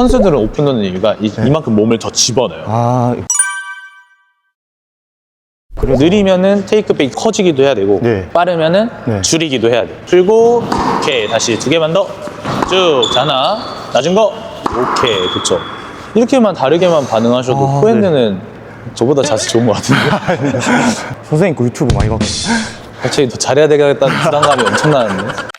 선수들은 오픈 넣는 이유가 이, 이만큼 몸을 더 집어넣어요. 아, 느리면은 테이크백이 커지기도 해야 되고 네. 빠르면은 네. 줄이기도 해야 돼. 풀고 오케이 다시 두 개만 더 쭉. 자, 하나 낮은 거 오케이 그쵸. 이렇게만 다르게만 반응하셔도 아, 포핸드는 저보다 자세 좋은 것 같은데 선생님 그 유튜브 많이 봤거든요. 갑자기 더 잘해야 되겠다는 부담감이 엄청나는데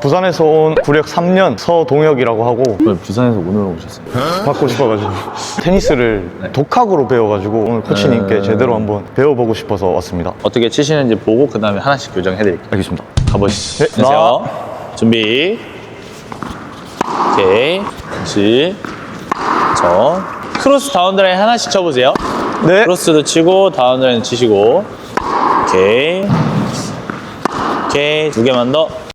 부산에서 온 구력 3년 서동혁이라고 하고 왜 부산에서 오늘 오셨어요? 받고 싶어가지고 테니스를 독학으로 배워가지고 오늘 코치님께 네. 제대로 한번 배워보고 싶어서 왔습니다. 어떻게 치시는지 보고 그 다음에 하나씩 교정해드릴게요. 알겠습니다. 가보시죠. 네, 안녕하세요. 준비. 오케이. 다시. 저 크로스 다운드라인 하나씩 쳐보세요. 네. 크로스도 치고 다운드라인 치시고. 오케이. 오케이. 두 개만 더.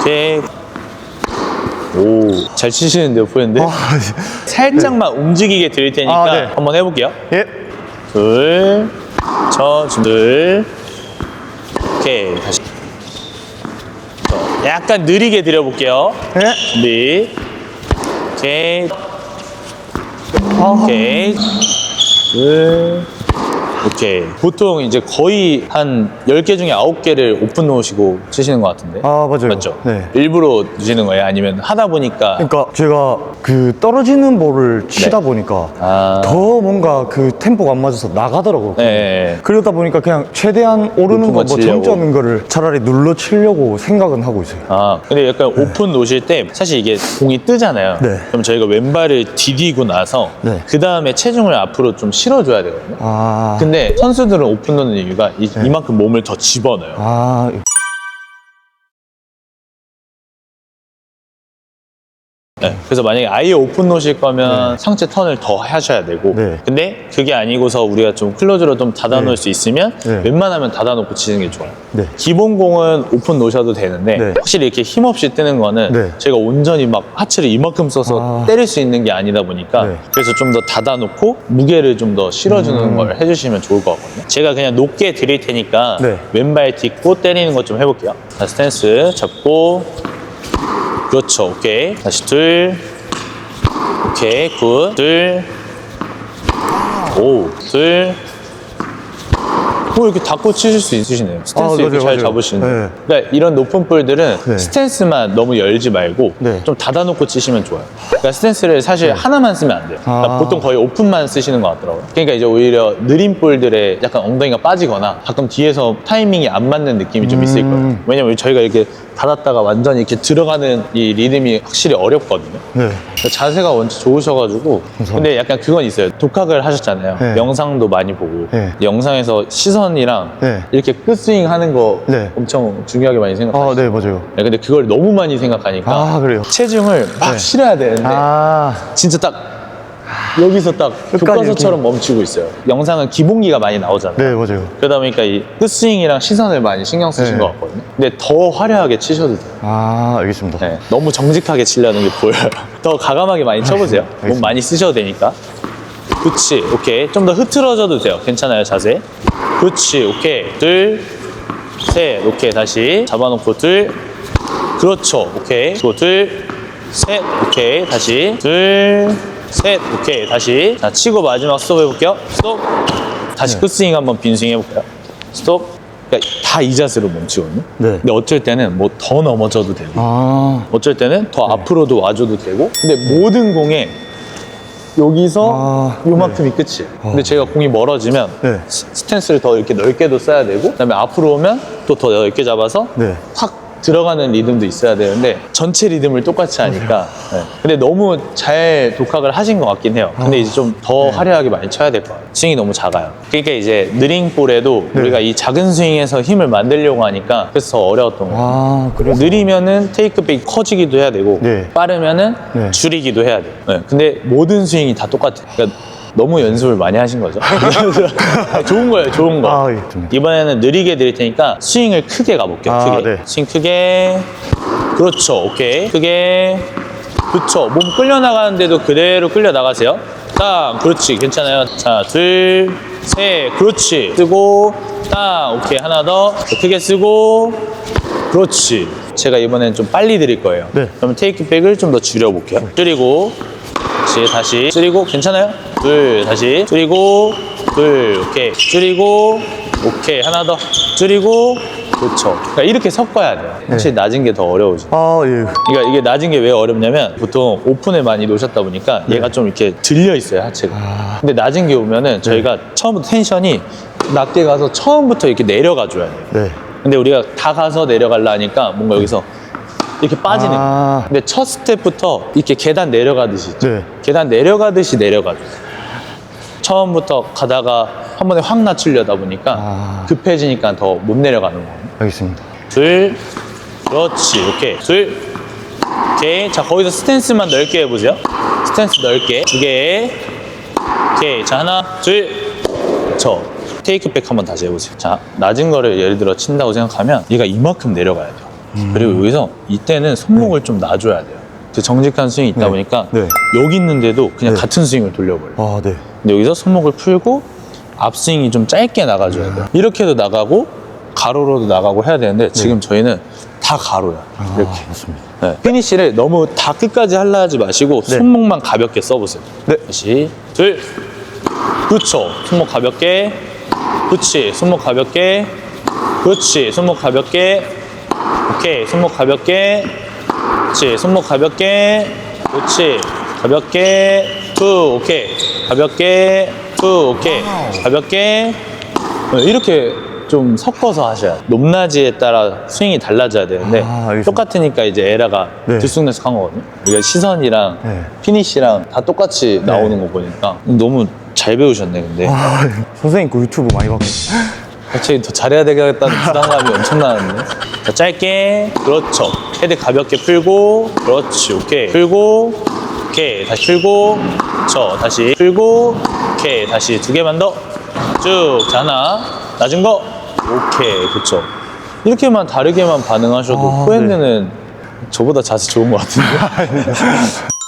오케이. 오, 잘 치시는데요, 포핸드? 살짝만 움직이게 드릴 테니까 아, 네. 한번 해볼게요. 예. 둘, 저, 둘. 오케이, 다시. 저, 약간 느리게 드려볼게요. 예. 준비. 오케이. 아. 오케이. 둘. 오케이. 보통 이제 거의 한 10개 중에 9개를 오픈 놓으시고 치시는 것 같은데. 아, 맞아요. 맞죠? 네. 일부러 드시는 거예요? 아니면 하다 보니까. 그러니까 제가 그 떨어지는 볼을 치다 보니까 네. 아. 더 뭔가 그 템포가 안 맞아서 나가더라고요. 네. 그러다 보니까 그냥 최대한 오르는 높은 거 거 뭐 치려고. 정점인 거를 차라리 눌러 치려고 생각은 하고 있어요. 아, 근데 약간 오픈 놓으실 때 사실 이게 공이 뜨잖아요. 네. 그럼 저희가 왼발을 디디고 나서 네. 그 다음에 체중을 앞으로 좀 실어줘야 되거든요. 아. 근데 선수들은 오픈 놓는 이유가 이, 만큼 몸을 더 집어넣어요. 아. 네. 그래서 만약에 아예 오픈 놓으실 거면 상체 턴을 더 하셔야 되고 네. 근데 그게 아니고서 우리가 좀 클로즈로 좀 닫아 놓을 네. 수 있으면 네. 웬만하면 닫아 놓고 치는 게 좋아요. 네. 기본 공은 오픈 놓으셔도 되는데 네. 확실히 이렇게 힘없이 뜨는 거는 네. 제가 온전히 막 하체를 이만큼 써서 아. 때릴 수 있는 게 아니다 보니까 네. 그래서 좀 더 닫아 놓고 무게를 좀 더 실어주는 음. 걸 해주시면 좋을 것 같거든요. 제가 그냥 높게 드릴 테니까 네. 왼발 딛고 때리는 것 좀 해볼게요. 자, 스탠스 잡고 그렇죠. 오케이. 다시 둘. 오케이. 굿. 둘. 오. 둘. 뭐 이렇게 닫고 치실 수 있으시네요. 스탠스 아, 이렇게 맞아요, 잘 맞아요. 잡으시는. 네. 그러니까 이런 높은 볼들은 네. 스탠스만 너무 열지 말고 네. 좀 닫아놓고 치시면 좋아요. 그러니까 스탠스를 사실 하나만 쓰면 안 돼요. 그러니까 아. 보통 거의 오픈만 쓰시는 것 같더라고요. 그러니까 이제 오히려 느린 볼들에 약간 엉덩이가 빠지거나 가끔 뒤에서 타이밍이 안 맞는 느낌이 좀 있을 거예요. 음. 왜냐면 저희가 이렇게 닫았다가 완전히 이렇게 들어가는 이 리듬이 확실히 어렵거든요. 네. 자세가 원체 좋으셔가지고 근데 약간 그건 있어요 독학을 하셨잖아요 네. 영상도 많이 보고 네. 영상에서 시선이랑 네. 이렇게 끝스윙 하는 거 네. 엄청 중요하게 많이 생각하시죠 아, 네, 맞아요. 근데 그걸 너무 많이 생각하니까 아, 그래요? 체중을 막 네. 실어야 되는데 아. 진짜 딱 여기서 딱 교과서처럼 멈추고 있어요 영상은 기본기가 많이 나오잖아요 네, 맞아요. 그러다 보니까 이 끝스윙이랑 시선을 많이 신경 쓰신 네. 것 같거든요 근데 더 화려하게 치셔도 돼요 아, 알겠습니다. 네, 너무 정직하게 치려는 게 보여요. 더 가감하게 많이 쳐보세요. 몸 네, 알겠습니다. 많이 쓰셔도 되니까. 그치, 오케이. 좀 더 흐트러져도 돼요. 괜찮아요, 자세. 그치, 오케이. 둘, 셋, 오케이. 다시 잡아놓고 둘. 그렇죠, 오케이. 그리고 둘, 셋, 오케이. 다시. 둘, 셋, 오케이. 다시. 자, 치고 마지막 스톱 해볼게요. 스톱. 다시 네. 끝스윙 한번 빈스윙 해볼게요. 스톱. 그러니까 다 이 자세로 멈추거든요. 네. 근데 어쩔 때는 뭐 더 넘어져도 되고. 아. 어쩔 때는 더 네. 앞으로도 와줘도 되고 근데 모든 공에 여기서 아, 요만큼이 끝이에요 근데 제가 공이 멀어지면 네. 스- 스탠스를 더 이렇게 넓게도 써야 되고 그다음에 앞으로 오면 또 더 넓게 잡아서 네. 확 들어가는 리듬도 있어야 되는데 전체 리듬을 똑같이 하니까 네. 근데 너무 잘 독학을 하신 것 같긴 해요 근데 이제 좀더 네. 화려하게 많이 쳐야 될 것 같아요 스윙이 너무 작아요 그러니까 이제 느린 볼에도 네. 우리가 이 작은 스윙에서 힘을 만들려고 하니까 그래서 더 어려웠던 거예요 아, 그래서. 느리면은 테이크백이 커지기도 해야 되고 네. 빠르면은 네. 줄이기도 해야 돼요. 네. 근데 모든 스윙이 다 똑같아요. 그러니까 너무 연습을 많이 하신 거죠. 좋은 거예요, 좋은 거. 아, 예, 좋네요. 이번에는 느리게 드릴 테니까 스윙을 크게 가볼게요. 아, 크게. 네. 스윙 크게. 그렇죠. 오케이. 크게. 그렇죠. 몸 끌려 나가는데도 그대로 끌려 나가세요. 딱. 그렇지. 괜찮아요. 자, 둘, 셋. 그렇지. 쓰고 딱. 오케이. 하나 더. 더 크게 쓰고. 그렇지. 제가 이번엔 좀 빨리 드릴 거예요. 네. 그러면 테이크 백을 좀 더 줄여볼게요. 줄이고, 다시, 다시, 줄이고, 괜찮아요? 둘, 다시, 줄이고, 둘, 오케이. 줄이고, 오케이. 하나 더, 줄이고, 그렇죠. 그러니까 이렇게 섞어야 돼요. 확실히 낮은 게 더 어려우죠. 아, 예. 그러니까 이게 낮은 게 왜 어렵냐면 보통 오픈에 많이 놓으셨다 보니까 얘가 좀 이렇게 들려 있어요 하체가. 근데 낮은 게 오면은 저희가 처음부터 텐션이 낮게 가서 처음부터 이렇게 내려가 줘야 돼요. 네. 근데 우리가 다 가서 내려가려 하니까 뭔가 여기서 이렇게 빠지는 거예요. 아. 근데 첫 스텝부터 이렇게 계단 내려가듯이 있죠. 네. 계단 내려가듯이 내려가죠. 처음부터 가다가 한 번에 확 낮추려다 보니까 아. 급해지니까 더 못 내려가는 거예요. 알겠습니다. 둘, 그렇지, 오케이, 둘, 오케이. 자, 거기서 스탠스만 넓게 해보세요. 스탠스 넓게, 두 개, 오케이. 자, 하나, 둘, 저 테이크백 한번 다시 해보세요. 자, 낮은 거를 예를 들어 친다고 생각하면 얘가 이만큼 내려가야 돼요. 그리고 여기서 이때는 손목을 좀 놔줘야 돼요. 그 정직한 스윙이 있다 네. 보니까 네. 여기 있는데도 그냥 네. 같은 스윙을 돌려버려요. 아, 네. 근데 여기서 손목을 풀고 앞스윙이 좀 짧게 나가줘야 돼요. 이렇게도 나가고 가로로도 나가고 해야 되는데 지금 저희는 다 가로야. 이렇게. 아, 맞습니다. 네. 피니쉬를 너무 다 끝까지 하려 하지 마시고 네. 손목만 가볍게 써보세요. 네. 다시 둘, 그렇죠. 손목 가볍게, 그렇지. 손목 가볍게, 그렇지. 손목 가볍게, 오케이. 손목 가볍게, 그렇지. 손목 가볍게, 그렇지. 가볍게, 투, 오케이. 가볍게, 투, 오케이. 가볍게. 네, 이렇게 좀 섞어서 하셔야 돼요. 높낮이에 따라 스윙이 달라져야 되는데 아. 똑같으니까 이제 에라가 네. 들쑥날쑥한 거거든요. 우리가 시선이랑 네. 피니시랑 다 똑같이 나오는 거 보니까 너무 잘 배우셨네 근데 아, 선생님 그 유튜브 많이 봤고. 갑자기 더 잘해야 되겠다는 부담감이 엄청나는데. 자 짧게. 그렇죠. 헤드 가볍게 풀고. 그렇지. 오케이. 풀고. 오케이. 다시 풀고. 그렇죠 다시 풀고. 오케이. 다시 두 개만 더 쭉 자 하나. 낮은 거. 오케이. 그렇죠. 이렇게만 다르게만 반응하셔도 아, 포핸드는 저보다 자세 좋은 것 같은데